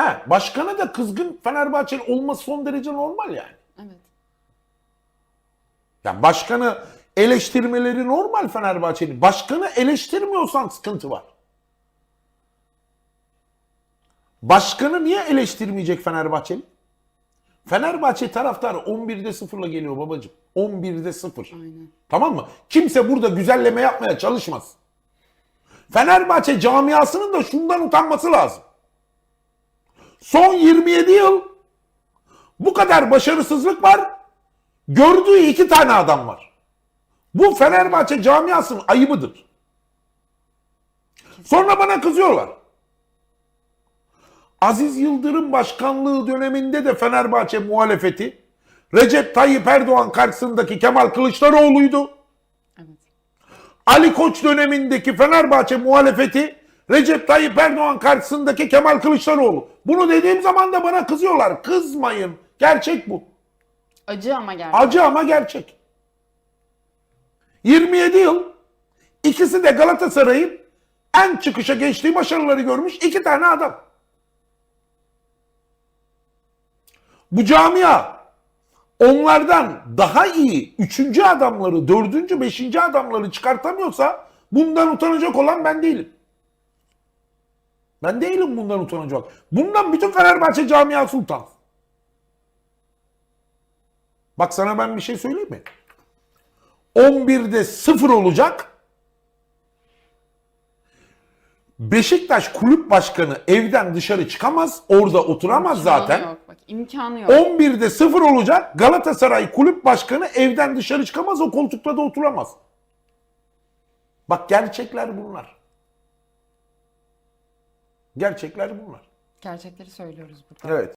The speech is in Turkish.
Ha, başkana da kızgın Fenerbahçeli olması son derece normal yani. Evet. Yani başkanı eleştirmeleri normal Fenerbahçe'nin. Başkanı eleştirmiyorsan sıkıntı var. Başkanı niye eleştirmeyecek Fenerbahçeli? Fenerbahçe taraftarı 11'de 0'la geliyor babacığım. 11'de 0. Aynen. Tamam mı? Kimse burada güzelleme yapmaya çalışmaz. Fenerbahçe camiasının da şundan utanması lazım. Son 27 yıl bu kadar başarısızlık var. Gördüğü iki tane adam var. Bu Fenerbahçe camiasının ayıbıdır. Sonra bana kızıyorlar. Aziz Yıldırım başkanlığı döneminde de Fenerbahçe muhalefeti Recep Tayyip Erdoğan karşısındaki Kemal Kılıçdaroğlu'ydu. Evet. Ali Koç dönemindeki Fenerbahçe muhalefeti Recep Tayyip Erdoğan karşısındaki Kemal Kılıçdaroğlu. Bunu dediğim zaman da bana kızıyorlar. Kızmayın. Gerçek bu. Acı ama gerçek. Acı ama gerçek. 27 yıl ikisi de Galatasaray'ın en çıkışa geçtiği başarıları görmüş iki tane adam. Bu camia onlardan daha iyi üçüncü adamları, dördüncü, beşinci adamları çıkartamıyorsa bundan utanacak olan ben değilim. Ben değilim bundan utanacak. Bundan bütün Fenerbahçe camiası utansın. Bak sana ben bir şey söyleyeyim mi? 11'de 0 olacak. Beşiktaş kulüp başkanı evden dışarı çıkamaz. Orada oturamaz İmkanı zaten. Yok, bak, imkanı yok. 11'de 0 olacak. Galatasaray kulüp başkanı evden dışarı çıkamaz. O koltukta da oturamaz. Bak gerçekler bunlar. Gerçekler bunlar. Gerçekleri söylüyoruz burada. Evet.